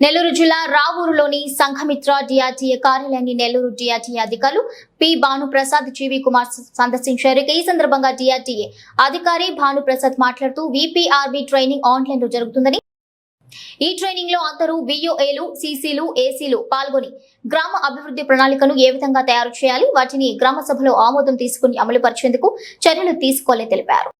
నెల్లూరు జిల్లా రావూరులోని సంఘమిత్ర డిఆర్టీఏ కార్యాలయాన్ని నెల్లూరు డిఆర్టీఏ అధికారులు P Bhanuprasad G V Kumar సందర్శించారు ఈ సందర్భంగా డిఆర్టీఏ అధికారి భానుప్రసాద్ మాట్లాడుతూ విపిఆర్బి ట్రైనింగ్ ఆన్లైన్లో జరుగుతుందని. ఈ ట్రైనింగ్లో అందరూ విఓఏలు సీసీలు ఏసీలు పాల్గొని గ్రామ అభివృద్ధి ప్రణాళికను ఏ విధంగా తయారు చేయాలి వాటిని గ్రామ సభలో ఆమోదం తీసుకుని అమలు పరిచేందుకు చర్యలు తీసుకోవాలని తెలిపారు.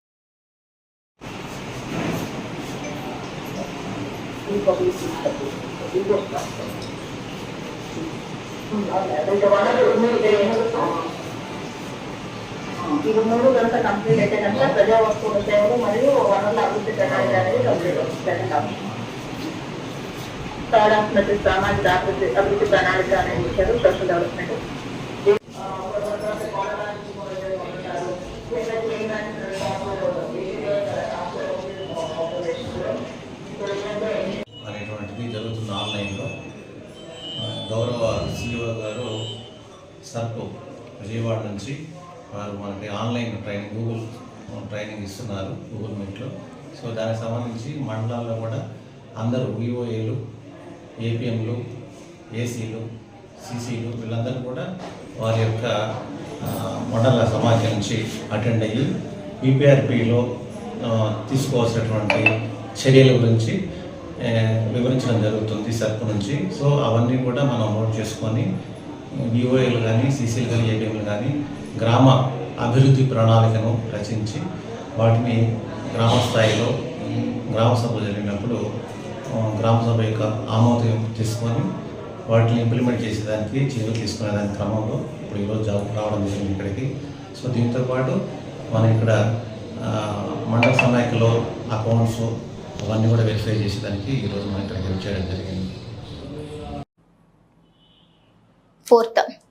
ఇది మూడు కనుక కంప్లీట్ అయితే కనుక ప్రజా వస్తువుల సేవలు మరియు వనరుల అభివృద్ధి ప్రణాళిక అనేది కంప్లీట్ అవుతుంది థర్డ్ ఆఫ్ మెసేజ్ సామాజిక అభివృద్ధి అభివృద్ధి ప్రణాళిక అనేది ఇచ్చారు గౌరవ సిఇఓ గారు సర్పు విజయవాడ నుంచి వారు మనకి ఆన్లైన్ ట్రైనింగ్ గూగుల్ ట్రైనింగ్ ఇస్తున్నారు గూగుల్ మీట్లో. సో దానికి సంబంధించి మండలాల్లో కూడా అందరూ విఓఏలు ఏపీఎంలు ఏసీలు సీసీలు వీళ్ళందరూ కూడా వారి యొక్క మండల సమాఖ్య నుంచి అటెండ్ అయ్యి పీపీఆర్పీలో తీసుకోవాల్సినటువంటి చర్యల గురించి వివరించడం జరుగుతుంది సర్పు నుంచి. సో అవన్నీ కూడా మనం నోట్ చేసుకొని విఓఏలు కానీ సీసీలు కానీ ఏటీఎంలు కానీ గ్రామ అభివృద్ధి ప్రణాళికను రచించి వాటిని గ్రామ స్థాయిలో గ్రామ సభ జరిగినప్పుడు గ్రామ సభ యొక్క ఆమోదం తీసుకొని వాటిని ఇంప్లిమెంట్ చేసేదానికి చర్యలు తీసుకునే దాని క్రమంలో ఇప్పుడు ఈరోజు జాబ్ రావడం జరిగింది ఇక్కడికి. సో దీంతో పాటు మనం ఇక్కడ మండల సమాఖ్యలో అకౌంట్స్ అవన్నీ కూడా వెరిఫై చేసేదానికి ఈరోజు మనం ఇక్కడికి వచ్చేయడం జరిగింది. ఫోర్త్